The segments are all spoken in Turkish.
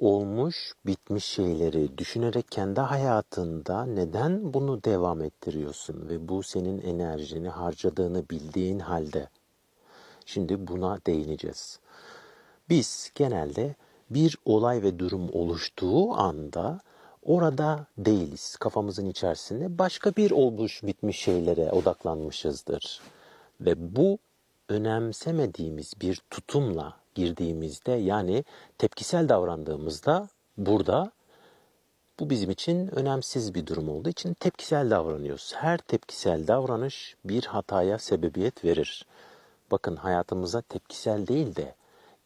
olmuş bitmiş şeyleri düşünerek kendi hayatında neden bunu devam ettiriyorsun ve bu senin enerjini harcadığını bildiğin halde. Şimdi buna değineceğiz. Biz genelde bir olay ve durum oluştuğu anda orada değiliz. Kafamızın içerisinde başka bir olmuş bitmiş şeylere odaklanmışızdır. Ve bu önemsemediğimiz bir tutumla girdiğimizde yani tepkisel davrandığımızda burada bu bizim için önemsiz bir durum olduğu için tepkisel davranıyoruz. Her tepkisel davranış bir hataya sebebiyet verir. Bakın hayatımıza tepkisel değil de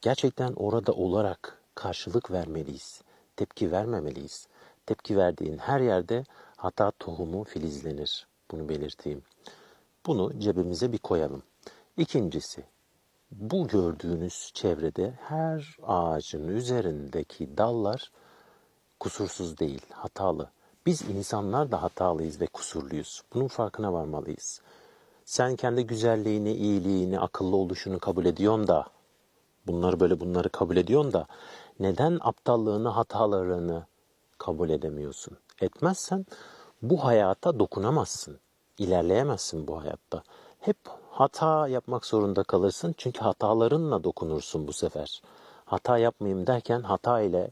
gerçekten orada olarak karşılık vermeliyiz. Tepki vermemeliyiz. Tepki verdiğin her yerde hata tohumu filizlenir. Bunu belirteyim. Bunu cebimize bir koyalım. İkincisi, bu gördüğünüz çevrede her ağacın üzerindeki dallar kusursuz değil, hatalı. Biz insanlar da hatalıyız ve kusurluyuz. Bunun farkına varmalıyız. Sen kendi güzelliğini, iyiliğini, akıllı oluşunu kabul ediyorsun da, bunları böyle bunları kabul ediyorsun da, neden aptallığını, hatalarını kabul edemiyorsun? Etmezsen bu hayata dokunamazsın. İlerleyemezsin bu hayatta. Hep hata yapmak zorunda kalırsın çünkü hatalarınla dokunursun bu sefer. Hata yapmayayım derken hata ile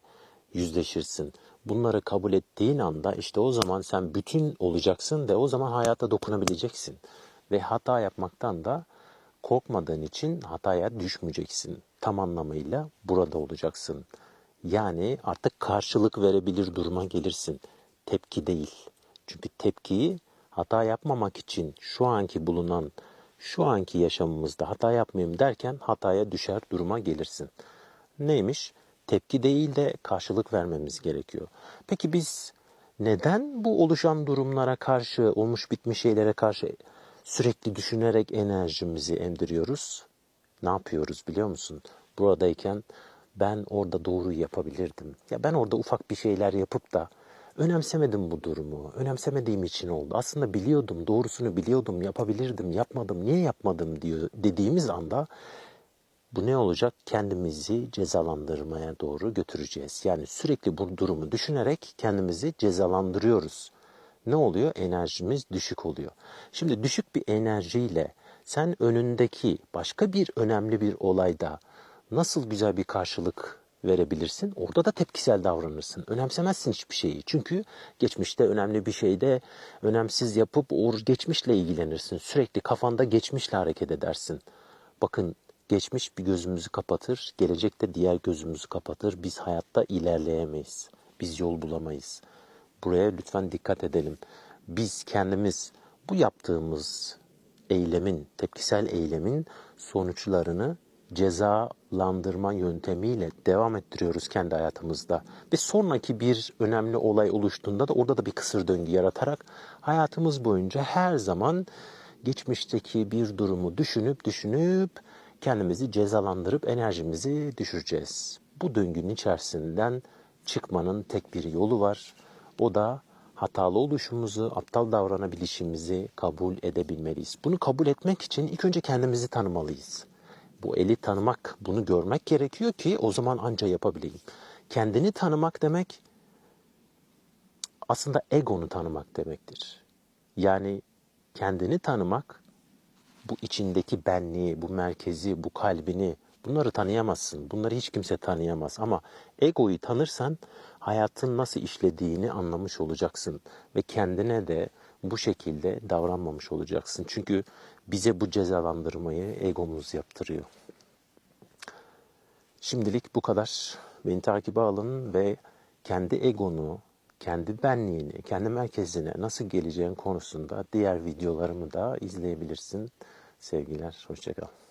yüzleşirsin. Bunları kabul ettiğin anda işte o zaman sen bütün olacaksın ve o zaman hayata dokunabileceksin. Ve hata yapmaktan da korkmadığın için hataya düşmeyeceksin. Tam anlamıyla burada olacaksın. Yani artık karşılık verebilir duruma gelirsin. Tepki değil. Çünkü tepkiyi hata yapmamak için şu anki bulunan, şu anki yaşamımızda hata yapmayayım derken hataya düşer duruma gelirsin. Neymiş? Tepki değil de karşılık vermemiz gerekiyor. Peki biz neden bu oluşan durumlara karşı, olmuş bitmiş şeylere karşı sürekli düşünerek enerjimizi emdiriyoruz? Ne yapıyoruz biliyor musun? Buradayken ben orada doğru yapabilirdim. Ya ben orada ufak bir şeyler yapıp da önemsemedim bu durumu. Önemsemediğim için oldu. Aslında biliyordum, doğrusunu biliyordum, yapabilirdim, yapmadım, niye yapmadım diyor dediğimiz anda bu ne olacak? Kendimizi cezalandırmaya doğru götüreceğiz. Yani sürekli bu durumu düşünerek kendimizi cezalandırıyoruz. Ne oluyor? Enerjimiz düşük oluyor. Şimdi düşük bir enerjiyle sen önündeki başka bir önemli bir olayda nasıl güzel bir karşılık verebilirsin? Orada da tepkisel davranırsın. Önemsemezsin hiçbir şeyi. Çünkü geçmişte önemli bir şeyde önemsiz yapıp o geçmişle ilgilenirsin. Sürekli kafanda geçmişle hareket edersin. Bakın geçmiş bir gözümüzü kapatır, gelecekte diğer gözümüzü kapatır. Biz hayatta ilerleyemeyiz. Biz yol bulamayız. Buraya lütfen dikkat edelim. Biz kendimiz bu yaptığımız eylemin, tepkisel eylemin sonuçlarını cezalandırma yöntemiyle devam ettiriyoruz kendi hayatımızda. Ve sonraki bir önemli olay oluştuğunda da orada da bir kısır döngü yaratarak hayatımız boyunca her zaman geçmişteki bir durumu düşünüp düşünüp kendimizi cezalandırıp enerjimizi düşüreceğiz. Bu döngünün içerisinden çıkmanın tek bir yolu var. O da hatalı oluşumuzu, aptal davranabilişimizi kabul edebilmeliyiz. Bunu kabul etmek için ilk önce kendimizi tanımalıyız. Bu eli tanımak, bunu görmek gerekiyor ki o zaman anca yapabileyim. Kendini tanımak demek aslında egonu tanımak demektir. Yani kendini tanımak bu içindeki benliği, bu merkezi, bu kalbini bunları tanıyamazsın. Bunları hiç kimse tanıyamaz ama egoyu tanırsan hayatın nasıl işlediğini anlamış olacaksın ve kendine de bu şekilde davranmamış olacaksın. Çünkü bize bu cezalandırmayı egomuz yaptırıyor. Şimdilik bu kadar. Beni takibe alın ve kendi egonu, kendi benliğini, kendi merkezine nasıl geleceğin konusunda diğer videolarımı da izleyebilirsin. Sevgiler, hoşçakal.